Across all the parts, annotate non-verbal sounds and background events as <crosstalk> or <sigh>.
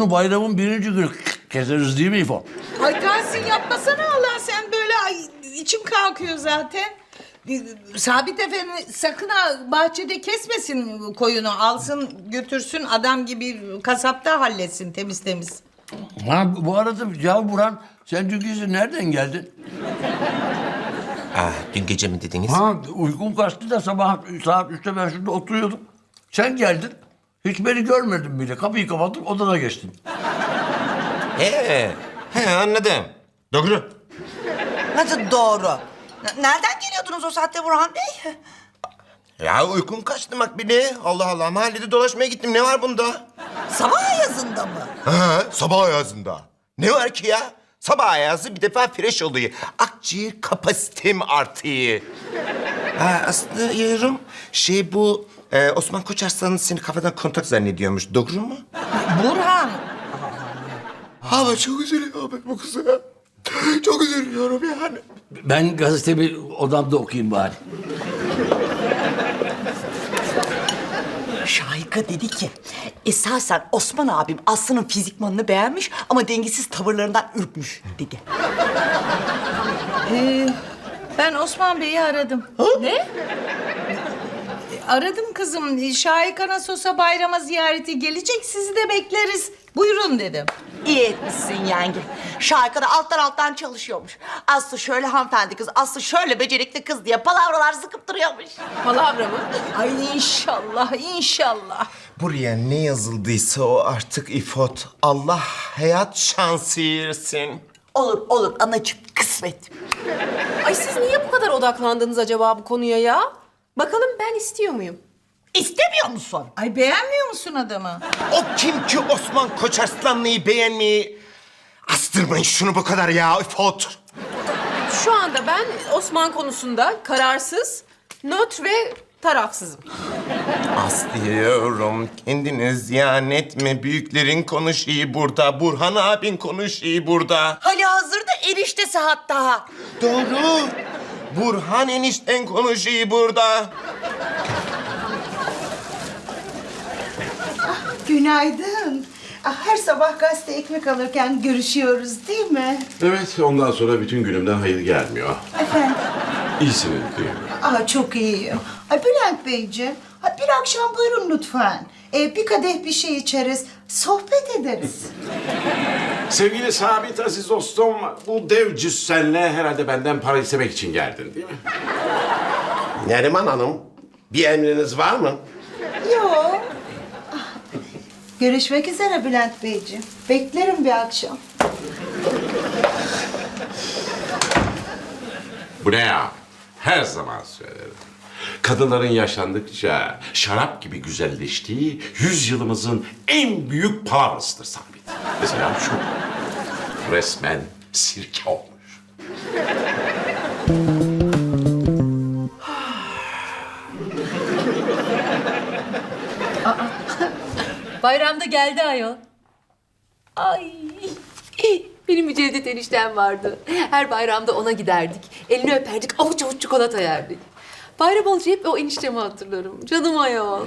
koyunu bayramın birinci günü keseriz değil mi İfo? Ay Tahsin yapmasana Allah sen böyle ay içim kalkıyor zaten. Sabit Efendi sakın ha bahçede kesmesin koyunu. Alsın götürsün adam gibi kasapta halletsin temiz temiz. Ha bu arada ya Burhan sen dün gece nereden geldin? Ah, dün gece mi dediniz? Ha uykum kaçtı da sabah saat üçte ben şurada oturuyordum. Sen geldin. Hiç beni görmedin bile. Kapıyı kapattım odana geçtin. He, he anladım. Doğru. Nasıl doğru? N- Nereden geliyordunuz o saatte Burhan Bey? Ya uykum kaçtı Makbule. Allah Allah mahallede dolaşmaya gittim. Ne var bunda? Sabah ayazında mı? Ha, sabah ayazında. Ne var ki ya? Sabah ayazı bir defa fresh oluyor. Akciğer kapasitem artıyor. Ha, aslında yarım şey bu e, Osman Koçarslan'ın seni kafadan kontak zannediyormuş. Doğru mu? Burhan Ama çok üzülüyorum ben bu kıza. Çok üzülüyorum yani. Ben gazetemi odamda okuyayım bari. Şahika dedi ki, esasen Osman abim Aslı'nın fizikmanını beğenmiş ama dengesiz tavırlarından ürkmüş dedi. Ee, ben Osman Bey'i aradım. Ne? Aradım kızım. Şahika Nasos'a bayrama ziyareti gelecek. Sizi de bekleriz. Buyurun dedim. İyi etmişsin yenge. Şahika da alttan alttan çalışıyormuş. Aslı şöyle hanımefendi kız, Aslı şöyle becerikli kız diye palavralar sıkıp duruyormuş. Palavra mı? Ay inşallah, inşallah. Buraya ne yazıldıysa o artık ifot. Allah hayat şansı versin. Olur olur anacığım kısmet. Ay siz niye bu kadar odaklandınız acaba bu konuya ya? Bakalım ben istiyor muyum? İstemiyor musun? Ay beğenmiyor musun adamı? O kim ki Osman Koçarslanlı'yı beğenmeyi? Astırmayın şunu bu kadar ya ifot. Şu anda ben Osman konusunda kararsız, nötr ve tarafsızım. Aslıyorum kendini ziyan etme. Büyüklerin konuşuyor burada. Burhan abin konuşuyor burada. Hali hazırda eriştesi hatta. Doğru. Burhan enişten konuşuyor burada. Günaydın. Ah, Her sabah gazete ekmek alırken görüşüyoruz değil mi? Evet, ondan sonra bütün günümden hayır gelmiyor. Efendim? İyisiniz değil mi? Aa, çok iyiyim. Ay Bülent Beyciğim, ha, bir akşam buyurun lütfen. Ee, bir kadeh bir şey içeriz, sohbet ederiz. <laughs> Sevgili Sabit Aziz dostum, bu dev cüssenle herhalde benden para istemek için geldin değil mi? Neriman Hanım, bir emriniz var mı? Yok. Görüşmek üzere Bülent Beyciğim. Beklerim bir akşam. Bu ne ya? Her zaman söylerim. Kadınların yaşlandıkça şarap gibi güzelleştiği yüzyılımızın en büyük palavrasıdır Sabit. Mesela şu. Resmen sirke olmuş. <laughs> Bayramda geldi ayol. Ay. Benim bir Cevdet eniştem vardı. Her bayramda ona giderdik. Elini öperdik, avuç avuç çikolata yerdik. Bayram olunca hep o eniştemi hatırlarım. Canım ayol.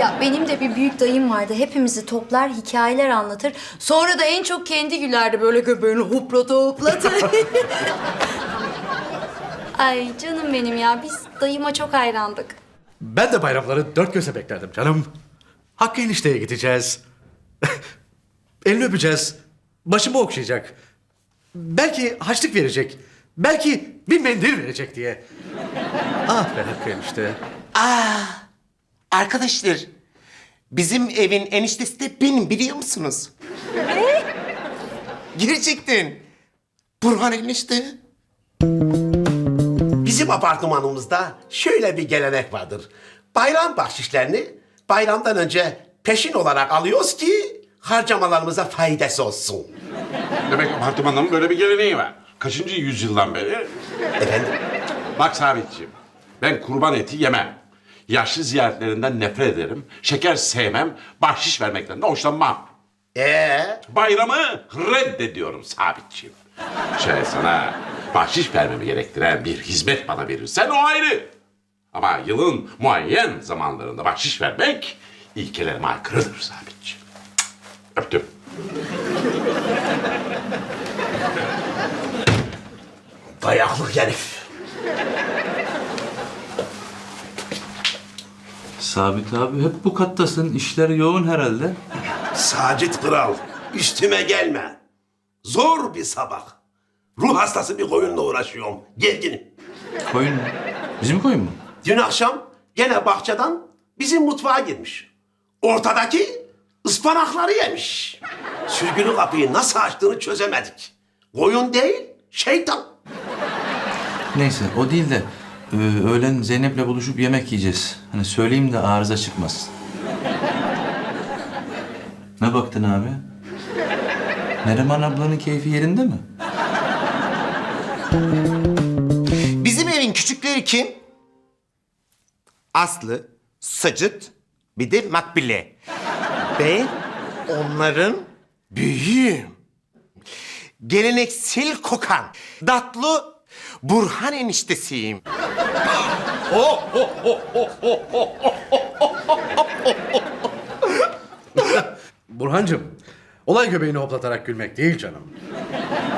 Ya benim de bir büyük dayım vardı. Hepimizi toplar, hikayeler anlatır. Sonra da en çok kendi gülerdi böyle göbeğini hoplata hoplata. <laughs> Ay canım benim ya. Biz dayıma çok hayrandık. Ben de bayramları dört gözle beklerdim canım. Hakkı enişteye gideceğiz. <laughs> Elini öpeceğiz. Başımı okşayacak. Belki haçlık verecek. Belki bir mendil verecek diye. Ah be Hakkı enişte. Arkadaşlar, bizim evin eniştesi de benim biliyor musunuz? Ne? Gerçekten. Burhan enişte. Bizim apartmanımızda şöyle bir gelenek vardır. Bayram bahşişlerini bayramdan önce peşin olarak alıyoruz ki harcamalarımıza faydası olsun. Demek apartmanın böyle bir geleneği var. Kaçıncı yüzyıldan beri? Efendim? Bak Sabitciğim, ben kurban eti yemem. Yaşlı ziyaretlerinden nefret ederim. Şeker sevmem, bahşiş vermekten de hoşlanmam. Ee, Bayramı reddediyorum Sabitciğim. Şayet sana bahşiş vermemi gerektiren bir hizmet bana verirsen o ayrı. Ama yılın muayyen zamanlarında bahşiş vermek ilkelerime aykırıdır Sabitciğim. Öptüm. Dayaklı herif. Sabit abi hep bu kattasın. İşler yoğun herhalde. Sacit Kral, üstüme gelme. Zor bir sabah. Ruh hastası bir koyunla uğraşıyorum. Gerginim. Koyun mu? Bizim koyun mu? Dün akşam gene bahçeden bizim mutfağa girmiş. Ortadaki ıspanakları yemiş. Sürgülü kapıyı nasıl açtığını çözemedik. Koyun değil, şeytan. Neyse o değil de e, öğlen Zeynep'le buluşup yemek yiyeceğiz. Hani söyleyeyim de arıza çıkmasın. Ne baktın abi? Neriman ablanın keyfi yerinde mi? Bizim evin küçükleri kim? Aslı, Sacıt, bir de Makbule. Ben onların büyüğüm. Geleneksel kokan, tatlı Burhan eniştesiyim. Burhancığım, olay göbeğini hoplatarak gülmek değil canım.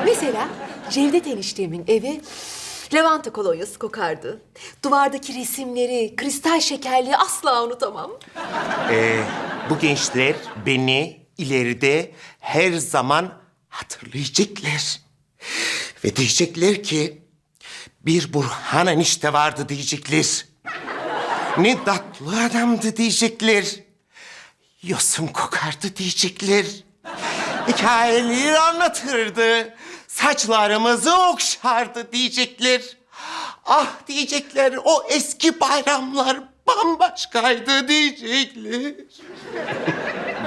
Mesela Cevdet eniştemin evi lavanta kolonyası kokardı. Duvardaki resimleri, kristal şekerliği asla unutamam. Ee, bu gençler beni ileride her zaman hatırlayacaklar. Ve diyecekler ki bir Burhan enişte vardı diyecekler. Ne tatlı adamdı diyecekler. Yosun kokardı diyecekler. Hikayeleri anlatırdı. Saçlarımızı okşardı diyecekler. Ah diyecekler o eski bayramlar bambaşkaydı diyecekler.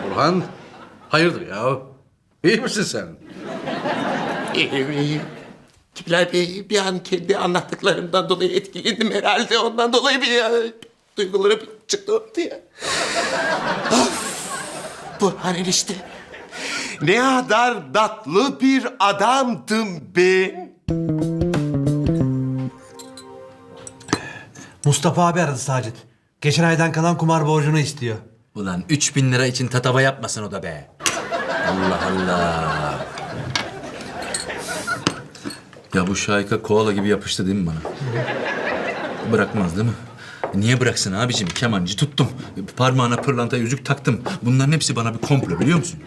Burhan, hayırdır ya? İyi misin sen? İyiyim iyiyim. Kibler Bey bir an kendi anlattıklarımdan dolayı etkilendim herhalde. Ondan dolayı bir ya, duygularım çıktı ortaya. of! Burhan enişte. Ne kadar tatlı bir adamdım ben. Mustafa abi aradı Sacit. Geçen aydan kalan kumar borcunu istiyor. Ulan 3000 lira için tatava yapmasın o da be. Allah Allah. Ya bu şayka koala gibi yapıştı değil mi bana? Bırakmaz değil mi? Niye bıraksın abicim? Kemancı tuttum. Parmağına pırlanta yüzük taktım. Bunların hepsi bana bir komplo biliyor musun?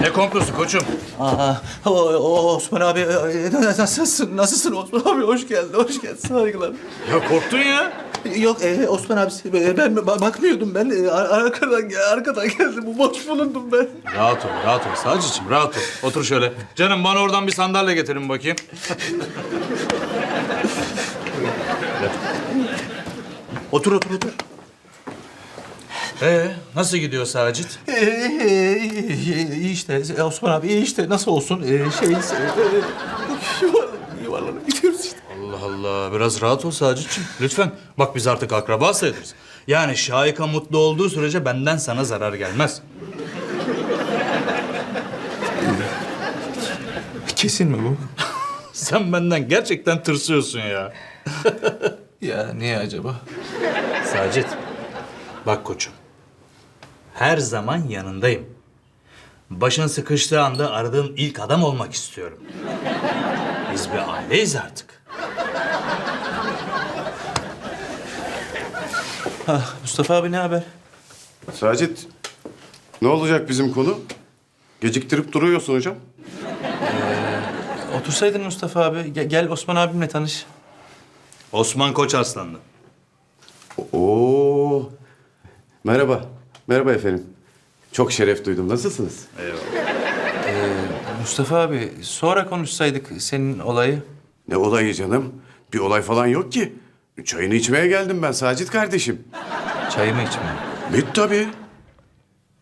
Ne komplosu koçum? Aa, o, o Osman abi e, nasılsın? Nasılsın Osman abi? Hoş geldin, hoş geldin. Saygılar. Ya korktun ya. Yok e, Osman abi ben ba- bakmıyordum ben e, ar- arkadan arkadan geldim boş bulundum ben. Rahat ol, rahat ol. Sadece'cim rahat ol. Otur şöyle. Canım bana oradan bir sandalye getirin bakayım. <laughs> otur, otur, otur. Ee, nasıl gidiyor Sacit? iyi işte e, Osman abi iyi işte nasıl olsun e, şey e, işte. Allah Allah, biraz rahat ol Sacit'ciğim. Lütfen. Bak biz artık akraba sayılırız. Yani Şahika mutlu olduğu sürece benden sana zarar gelmez. Kesin mi bu? <laughs> Sen benden gerçekten tırsıyorsun ya. Ya niye acaba? Sacit, bak koçum. Her zaman yanındayım. Başın sıkıştığı anda aradığın ilk adam olmak istiyorum. Biz bir aileyiz artık. Mustafa abi ne haber? Sacit, ne olacak bizim konu? Geciktirip duruyorsun hocam. Otursaydın Mustafa abi Ge- gel Osman abimle tanış. Osman Koç Arslanlı. Oo. Merhaba. Merhaba efendim. Çok şeref duydum. Nasılsınız? Mustafa abi sonra konuşsaydık senin olayı. Ne olayı canım? Bir olay falan yok ki. Çayını içmeye geldim ben Sacit kardeşim. Çayımı içmeye. Bit tabii.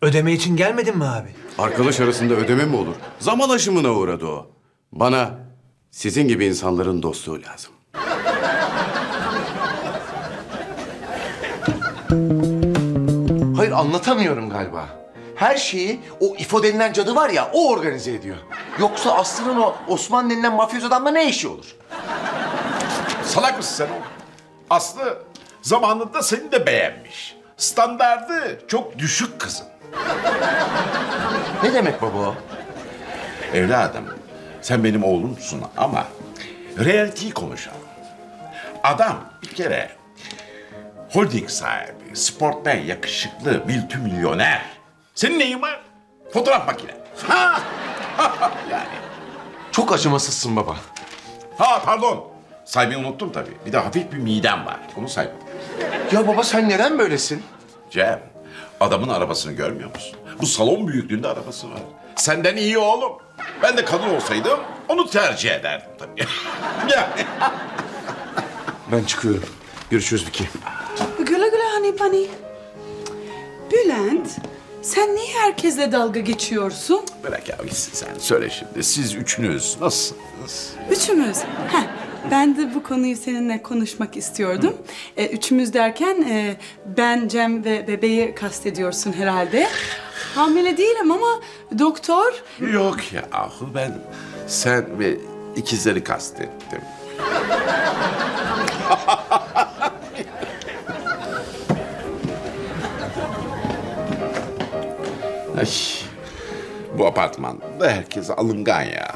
Ödeme için gelmedin mi abi? Arkadaş arasında ödeme mi olur? Zaman aşımına uğradı o. Bana sizin gibi insanların dostluğu lazım. Hayır anlatamıyorum galiba. Her şeyi o İfo denilen cadı var ya o organize ediyor. Yoksa Aslı'nın o Osman denilen mafyoz adamla ne işi olur? Salak mısın sen? Aslı zamanında seni de beğenmiş. Standardı çok düşük kızın. Ne demek baba o? Evladım, sen benim oğlumsun ama realiteyi konuşalım. Adam bir kere holding sahibi, sportman, yakışıklı, multimilyoner. Senin neyin var? Fotoğraf makine. Ha! <laughs> yani. Çok acımasızsın baba. Ha pardon. Saymayı unuttum tabii. Bir de hafif bir midem var. Onu saymadım. Ya baba sen neden böylesin? Cem, adamın arabasını görmüyor musun? Bu salon büyüklüğünde arabası var. Senden iyi oğlum. Ben de kadın olsaydım onu tercih ederdim tabii. <laughs> yani. Ben çıkıyorum. Görüşürüz Vicky. Güle güle hani bani. Bülent, sen niye herkesle dalga geçiyorsun? Bırak ya gitsin sen. Söyle şimdi. Siz üçünüz nasılsınız? Üçümüz. Heh, ben de bu konuyu seninle konuşmak istiyordum. E, üçümüz derken e, ben, Cem ve bebeği kastediyorsun herhalde. Hamile değilim ama doktor Yok ya ahu ben sen ve ikizleri kastettim. <laughs> Ay, bu apartmanda herkes alıngan ya.